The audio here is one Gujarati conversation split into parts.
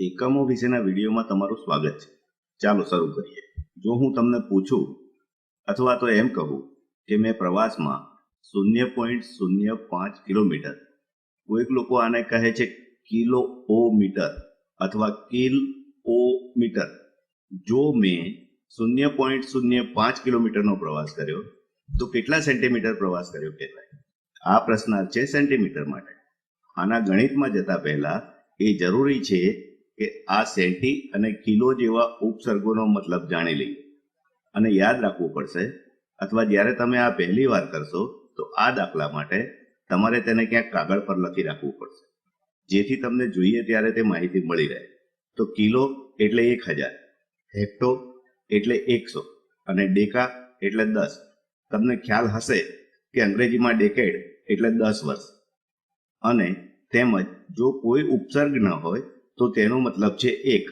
એકમો વિશેના વિડીયોમાં તમારું સ્વાગત છે. ચાલો શરૂ કરીએ. જો હું તમને પૂછું અથવા તો એમ કહું કે મેં પ્રવાસમાં શૂન્ય પોઈન્ટ શૂન્ય પાંચ કિલોમીટર, કોઈક લોકો આને કહે છે કિલો ઓ મીટર અથવા કિલ ઓ મીટર જો મેં શૂન્ય પોઈન્ટ શૂન્ય પાંચ કિલોમીટરનો પ્રવાસ કર્યો, તો કેટલા સેન્ટીમીટર પ્રવાસ કર્યો કહેવાય? આ પ્રશ્નાર્થ છે સેન્ટીમીટર માટે. આના ગણિતમાં જતા પહેલા એ જરૂરી છે કે આ સેન્ટી અને કિલો જેવા ઉપસર્ગોનો મતલબ જાણી લઈએ. અને યાદ રાખવું પડશે, અથવા જ્યારે તમે આ પહેલી વાર કરશો, તો આ દાખલા માટે તમારે તેને ક્યાંક કાગળ પર લખી રાખવું પડશે. જેથી તમને જોઈએ ત્યારે તે માહિતી મળી રહે. તો કિલો એટલે એક હજાર, હેક્ટો એટલે એકસો, અને ડેકા એટલે દસ. તમને ખ્યાલ હશે કે અંગ્રેજીમાં ડેકેડ એટલે દસ વર્ષ. અને તેમજ જો કોઈ ઉપસર્ગ ન હોય તો તેનો મતલબ છે એક.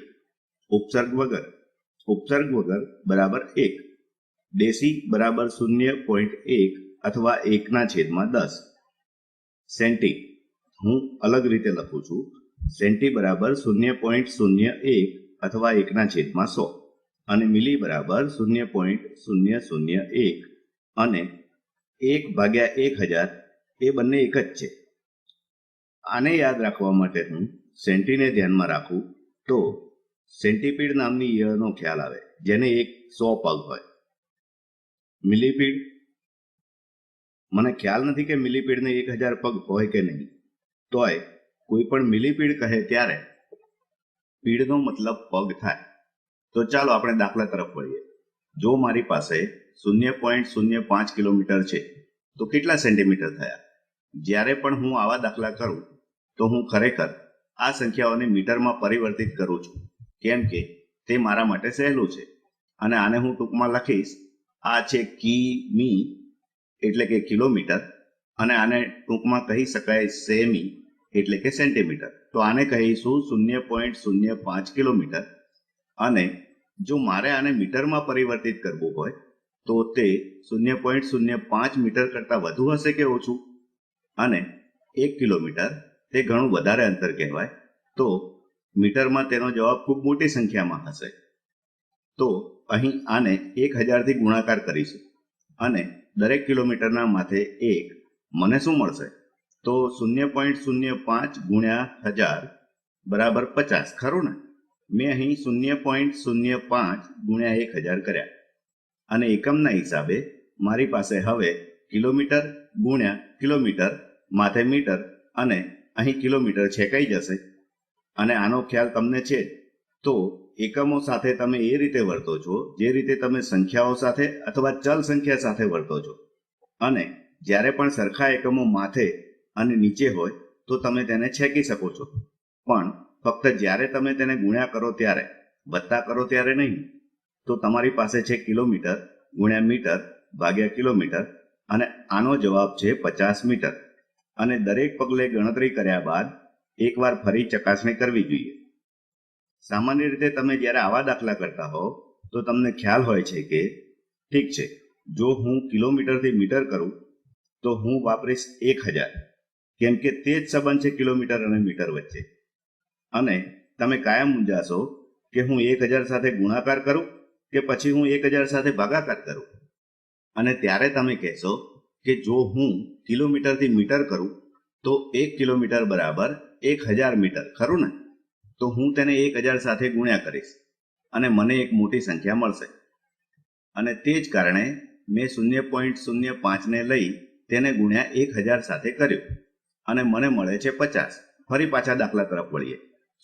ઉપસર્ગ વગર. ઉપસર્ગ વગર બરાબર એક. ડેસી બરાબર શૂન્ય પોઈન્ટ એક અથવા એકના છેદમાં દસ. સેન્ટી. હું અલગ રીતે લખું છું. સેન્ટી બરાબર શૂન્ય પોઈન્ટ શૂન્ય એક અથવા એકના છેદમાં સો. અને મિલી બરાબર શૂન્ય પોઈન્ટ શૂન્ય શૂન્ય એક. અને એક ભાગ્યા એક હજાર એ બંને એક જ છે. આને યાદ રાખવા માટે હું સેન્ટીને ધ્યાનમાં રાખું તો સેન્ટીપીડ નામની ઈયળનો ખ્યાલ આવે, જેને એક સો પગ હોય. મિલીપીડ, મને ખ્યાલ નથી કે મિલીપીડને એક હજાર પગ હોય કે નહીં. તોય, કોઈ પણ મિલીપીડ કહે ત્યારે, પીડનો મતલબ પગ થાય. તો ચાલો આપણે દાખલા તરફ વળીએ. જો મારી પાસે શૂન્ય પોઈન્ટ શૂન્ય પાંચ કિલોમીટર છે, તો કેટલા સેન્ટીમીટર થયા? જ્યારે પણ હું આવા દાખલા કરું, તો હું ખરેખર આ સંખ્યાઓને મીટરમાં પરિવર્તિત કરું છું. કેમ કે તે મારા માટે સહેલું છે. અને આને હું ટૂંકમાં લખીશ. આ છે કિમી, એટલે કે કિલોમીટર. અને આને ટૂંકમાં કહી શકાય સેમી, એટલે કે સેન્ટીમીટર. તો આને કહીશું શૂન્ય પોઈન્ટ શૂન્ય પાંચ કિલોમીટર. અને જો મારે આને મીટરમાં પરિવર્તિત કરવું હોય, તો તે શૂન્ય પોઈન્ટ શૂન્ય પાંચ મીટર કરતાં વધુ હશે કે ઓછું? અને એક કિલોમીટર તે ઘણું વધારે અંતર કહેવાય. તો મીટરમાં તેનો જવાબ ખૂબ મોટી સંખ્યામાં હશે. તો અહીં આને એક હજારથી ગુણાકાર કરીશું. અને દરેક કિલોમીટરના માથે એક. મને શું મળશે? તો શૂન્ય પોઈન્ટ શૂન્ય પાંચ ગુણ્યા હજાર બરાબર પચાસ. ખરું ને? મેં અહીં શૂન્ય પોઈન્ટ શૂન્ય પાંચ ગુણ્યા એક હજાર કર્યા. અને એકમના હિસાબે મારી પાસે હવે કિલોમીટર ગુણ્યા કિલોમીટર, માથે મીટર અને અહીં કિલોમીટર છેકાઈ જશે. અને આનો ખ્યાલ તમને છે તો એકમો સાથે તમે એ રીતે વર્તો છો, જે રીતે તમે સંખ્યાઓ સાથે અથવા ચલ સંખ્યા સાથે વર્તો છો. અને જ્યારે પણ સરખા એકમો માથે અને નીચે હોય, તો તમે તેને છેકી શકો છો. પણ ફક્ત જ્યારે તમે તેને ગુણ્યા કરો ત્યારે વત્તા કરો ત્યારે નહીં, તો તમારી પાસે છે કિલોમીટર ગુણ્યા મીટર ભાગ્યા કિલોમીટર. અને આનો જવાબ છે પચાસ મીટર. અને દરેક પગલે ગણતરી કર્યા બાદ એકવાર ફરી ચકાસણી કરવી જોઈએ. સામાન્ય રીતે તમે જ્યારે આવા દાખલા કરતા હો તો તમને ખ્યાલ હોય છે કે, ઠીક છે, જો હું કિલોમીટરથી મીટર કરું, તો હું વાપરીશ એક હજાર, કેમ કે તે જ સંબંધ છે કિલોમીટર અને મીટર વચ્ચે. અને તમે કાયમ મૂંઝાશો કે હું એક હજાર સાથે ગુણાકાર કરું કે પછી હું એક હજાર સાથે ભાગાકાર કરું. અને ત્યારે તમે કહેશો કે જો હું કિલોમીટરથી મીટર કરું, તો એક કિલોમીટર બરાબર એક હજાર મીટર, ખરું ને? તો હું તેને એક હજાર સાથે ગુણ્યા કરીશ અને મને એક મોટી સંખ્યા મળશે. અને તે જ કારણે મેં શૂન્ય પોઈન્ટ શૂન્ય પાંચને લઈ તેને ગુણ્યા એક હજાર સાથે કર્યું અને મને મળે છે પચાસ. ફરી પાછા દાખલા તરફ વળીએ.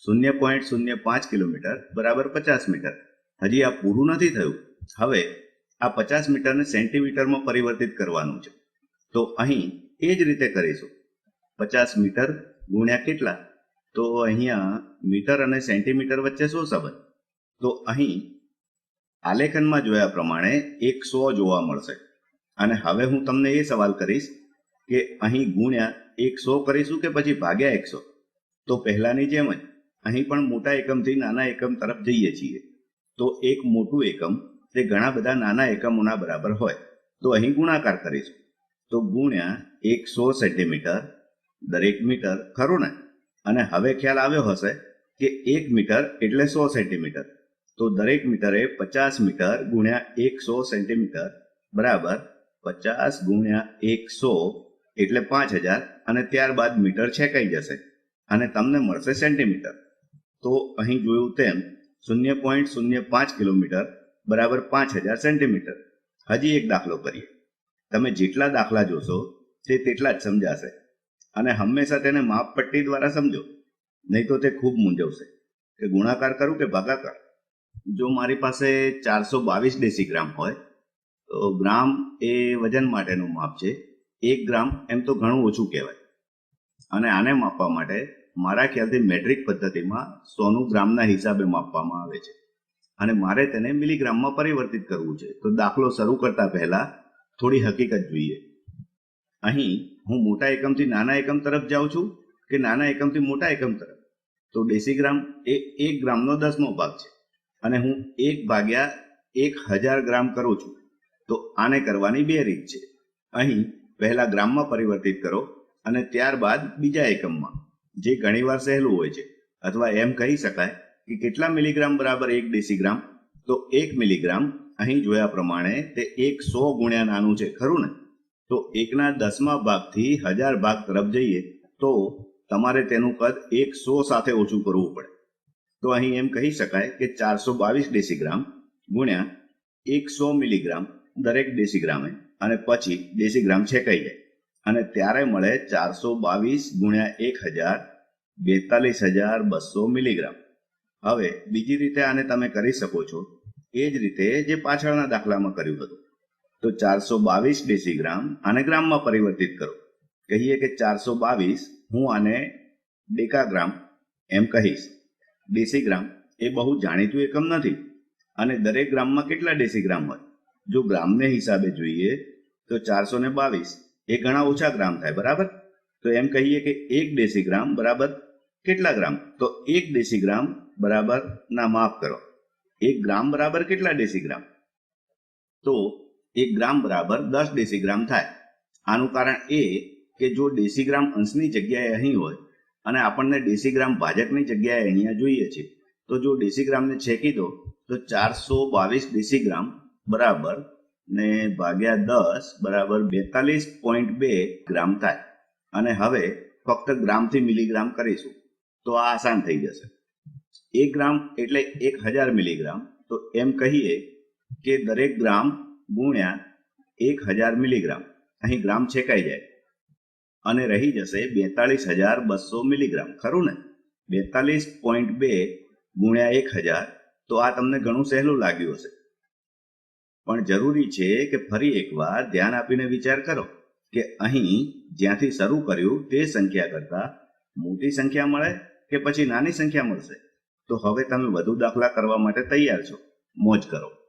શૂન્ય પોઈન્ટ શૂન્ય પાંચ કિલોમીટર બરાબર પચાસ મીટર. હજી આ પૂરું નથી થયું. હવે આ પચાસ મીટરને સેન્ટીમીટરમાં પરિવર્તિત કરવાનું છે. તો અહીં એ જ રીતે કરીશું. પચાસ મીટર ગુણ્યા કેટલા? તો અહીંયા મીટર અને સેન્ટીમીટર વચ્ચે શું સંબંધ? તો અહીં આલેખનમાં જોયા પ્રમાણે એક સો જોવા મળશે. અને હવે હું તમને એ સવાલ કરીશ કે અહીં ગુણ્યા એક સો કરીશું કે પછી ભાગ્યા એકસો? તો પહેલાની જેમ જ અહીં પણ મોટા એકમથી નાના એકમ તરફ જઈએ છીએ. તો એક મોટું એકમ તે ઘણા બધા નાના એકમોના બરાબર હોય. તો અહીં ગુણાકાર કરીશું. તો ગુણ્યા એકસો સેન્ટીમીટર દરેક મીટર ખરું ને? અને હવે ખ્યાલ આવ્યો હશે કે એક મીટર એટલે સો સેન્ટીમીટર. તો દરેક મીટરે પચાસ મીટર ગુણ્યા એકસો સેન્ટીમીટર બરાબર પચાસ ગુણ્યા એકસો એટલે પાંચ હજાર. અને ત્યારબાદ મીટર છેકાઈ જશે. અને તમને મળશે સેન્ટીમીટર. તો અહીં જોયું તેમ શૂન્ય પોઈન્ટ શૂન્ય પાંચ કિલોમીટર બરાબર પાંચ હજાર સેન્ટીમીટર. હજી એક દાખલો કરીએ. તમે જેટલા દાખલા જોશો, તે તેટલા જ સમજાશે. અને હંમેશા તેને માપપટ્ટી દ્વારા સમજો. નહીં તો તે ખૂબ મૂંઝવશે. કે ગુણાકાર કરું કે ભાગાકાર? જો મારી પાસે ચારસો બાવીસ ડેસીગ્રામ હોય, તો ગ્રામ એ વજન માટેનું માપ છે. એક ગ્રામ એમ તો ઘણું ઓછું કહેવાય. અને આને માપવા માટે મારા ખ્યાલથી મેટ્રિક પદ્ધતિમાં સોનું ગ્રામના હિસાબે માપવામાં આવે છે. અને મારે તેને મિલીગ્રામમાં પરિવર્તિત કરવું છે. તો દાખલો શરૂ કરતા પહેલા થોડી હકીકત જોઈએ. અહીં હું મોટા એકમથી નાના એકમ તરફ જાઉં છું કે નાના એકમથી મોટા એકમ તરફ? તો ડેસીગ્રામ એ એક ગ્રામનો દસમો ભાગ છે અને હું એક ભાગ્યા એક હજાર ગ્રામ કરું છું. તો આને કરવાની બે રીત છે. અહીં પહેલા ગ્રામમાં પરિવર્તિત કરો અને ત્યારબાદ બીજા એકમમાં, જે ઘણીવાર સહેલું હોય છે. અથવા એમ કહી શકાય કે કેટલા મિલીગ્રામ બરાબર એક ડેસીગ્રામ? તો એક મિલીગ્રામ અહીં જોયા પ્રમાણે તે એક સો ગુણ્યા નાનું છે, ખરું ને? તો એકના દસમા ભાગથી હજાર ભાગ તરફ જઈએ તો તમારે તેનું કદ એક સો સાથે ઓછું કરવું પડે. તો અહીં એમ કહી શકાય કે ચારસો બાવીસ ડેસીગ્રામ ગુણ્યા એકસો મિલીગ્રામ દરેક ડેસીગ્રામે અને પછી ડેસીગ્રામ છેકાઈ જાય. અને ત્યારે મળે ચારસો બાવીસ ગુણ્યા એક હજાર બેતાલીસ હજાર બસો મિલીગ્રામ. હવે બીજી રીતે આને તમે કરી શકો છો એ જ રીતે જે પાછળના દાખલામાં કર્યું હતું. તો ચારસો બાવીસ ડેસીગ્રામ આને ગ્રામમાં પરિવર્તિત કરો. કહીએ કે ચારસો બાવીસ હું આને ડેકાગ્રામ એમ કહીશ. ડેસીગ્રામ એ બહુ જાણીતું એકમ નથી અને દરેક ગ્રામમાં કેટલા ડેસીગ્રામ હોય? જો ગ્રામને હિસાબે જોઈએ તો ચારસો ને બાવીસ એ ઘણા ઓછા ગ્રામ થાય, બરાબર? તો એમ કહીએ કે એક ડેસીગ્રામ બરાબર કેટલા ગ્રામ? તો એક ડેસીગ્રામ બરાબર ના માફ કરો. એક ગ્રામ બરાબર કેટલા ડેસીગ્રામ? તો એક ગ્રામ બરાબર દસ ડેસીગ્રામ થાય. આનું કારણ એ કે જો ડેસીગ્રામ અંશની જગ્યાએ અહીં હોય અને આપણને ડેસીગ્રામ ભાજકની જગ્યાએ અહીંયા જોઈએ છે, તો જો ડેસીગ્રામને છેકી દો, તો ચારસો બાવીસ ડેસીગ્રામ બરાબર ને ભાગ્યા દસ બરાબર બેતાલીસ પોઈન્ટ બે ગ્રામ થાય. અને હવે ફક્ત ગ્રામથી મિલીગ્રામ કરીશું, તો આ આસાન થઈ જશે. એક ગ્રામ એટલે એક હજાર મિલીગ્રામ. તો એમ કહીએ કે દરેક ગ્રામ ગુણ્યા એક હજાર મિલીગ્રામ. અહીં ગ્રામ છેકાઈ જાય. અને રહી જશે બેતાલીસ હજાર બસો મિલીગ્રામ. ખરું ને? બેતાલીસ પોઈન્ટ બે ગુણ્યા એક હજાર. તો આ તમને ઘણું સહેલું લાગ્યું હશે. પણ જરૂરી છે કે ફરી એકવાર ધ્યાન આપીને વિચાર કરો કે અહીં જ્યાંથી શરૂ કર્યું તે સંખ્યા કરતા મોટી સંખ્યા મળે કે પછી નાની સંખ્યા મળશે? તો હવે તમે વધુ દાખલા કરવા માટે તૈયાર છો. મોજ કરો.